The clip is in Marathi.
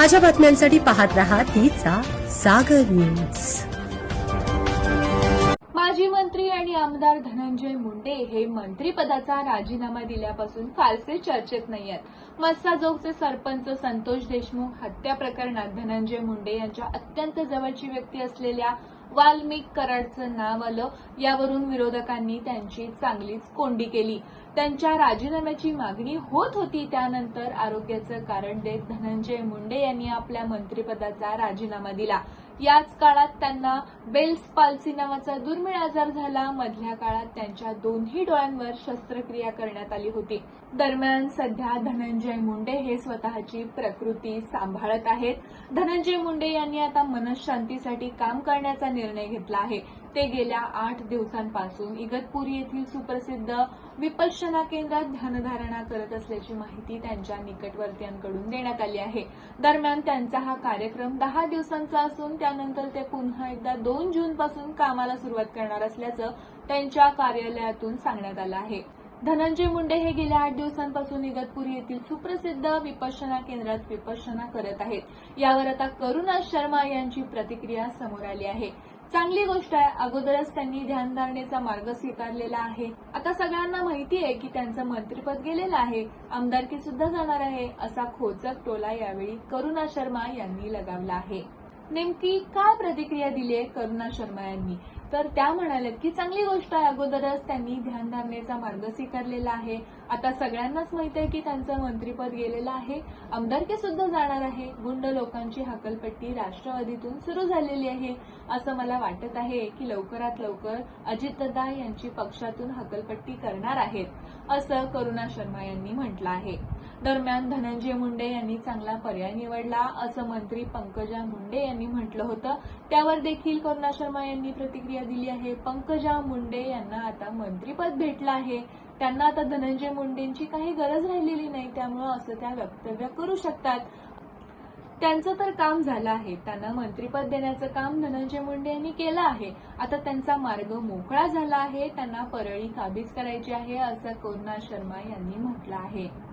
ताज्या बातम्यांसाठी पाहत रहा तिचा सागर न्यूज. माजी मंत्री आणि आमदार धनंजय मुंडे हे मंत्रीपदाचा राजीनामा दिल्यापासून फारसे चर्चेत नाही आहेत मस्साजोगचे सरपंच संतोष देशमुख हत्या प्रकरणात धनंजय मुंडे यांच्या अत्यंत जवळची व्यक्ती असलेल्या वाल्मिक कराडचं नाव आलं. यावरून विरोधकांनी त्यांची चांगलीच कोंडी केली. त्यांच्या राजीनाम्याची मागणी होत होती त्यानंतर आरोग्याचं कारण देत धनंजय मुंडे यांनी आपल्या मंत्रिपदाचा राजीनामा दिला. याच काळात त्यांना बेल्स पाल्सी नावाचा दुर्मिळ आजार झाला. मधल्या काळात त्यांच्या दोन्ही डोळ्यांवर शस्त्रक्रिया करण्यात आली होती. दरम्यान सध्या धनंजय मुंडे हे स्वतःची प्रकृती सांभाळत आहेत. धनंजय मुंडे यांनी आता मनशांतीसाठी काम करण्याचा निर्णय घेतला आहे. ते गेल्या आठ दिवसांपासून इगतपुरी येथील सुप्रसिद्ध विपश्चना केंद्रात ध्यानधारणा करत असल्याची माहिती त्यांच्या निकटवर्तीयांकडून देण्यात आली आहे. दरम्यान त्यांचा हा कार्यक्रम दहा दिवसांचा असून त्यानंतर ते पुन्हा एकदा दोन जून पासून कामाला सुरुवात करणार असल्याचं त्यांच्या कार्यालयातून सांगण्यात आलं आहे. धनंजय मुंडे हे गेल्या आठ दिवसांपासून इगतपूर येथील सुप्रसिद्ध विपश्यना केंद्रात विपश्यना करत आहेत. यावर आता करुणा शर्मा यांची प्रतिक्रिया समोर आली आहे. चांगली गोष्ट आहे अगोदरच त्यांनी ध्यानधारणेचा मार्ग स्वीकारलेला आहे. आता सगळ्यांना माहिती आहे की त्यांचं मंत्रिपद गेलेलं आहे. आमदारकी सुद्धा जाणार आहे असा खोचक टोला यावेळी करुणा शर्मा यांनी लगावला आहे. नेमकी काय प्रतिक्रिया दिली आहे करुणा शर्मा यांनी? तर त्या म्हणाल्यात की चांगली गोष्ट आहे. अगोदरच त्यांनी ध्यानधारणेचा मार्ग स्वीकारलेला आहे. आता सगळ्यांनाच माहीत आहे की त्यांचं मंत्रीपद गेलेलं आहे. आमदारकी सुद्धा जाणार आहे. गुंड लोकांची हकलपट्टी राष्ट्रवादीतून सुरू झालेली आहे. असं मला वाटत आहे की लवकरात लवकर अजितदा यांची पक्षातून हकलपट्टी करणार आहेत असं करुणा शर्मा यांनी म्हटलं आहे. दरम्यान धनंजय मुंडे यांनी चांगला पर्याय निवडला असं मंत्री पंकजा मुंडे यांनी म्हटलं होतं. त्यावर देखील करुणा शर्मा यांनी प्रतिक्रिया दिली आहे. पंकजा मुंडे यांना आता मंत्रीपद भेटलं आहे. त्यांना आता धनंजय मुंडेंची काही गरज राहिलेली नाही त्यामुळं असं त्या वक्तव्य करू शकतात. त्यांचं तर काम झालं आहे. त्यांना मंत्रीपद देण्याचं काम धनंजय मुंडे यांनी केलं आहे. आता त्यांचा मार्ग मोकळा झाला आहे. त्यांना परळी काबीज करायची आहे असं कोरोना शर्मा यांनी म्हटलं आहे.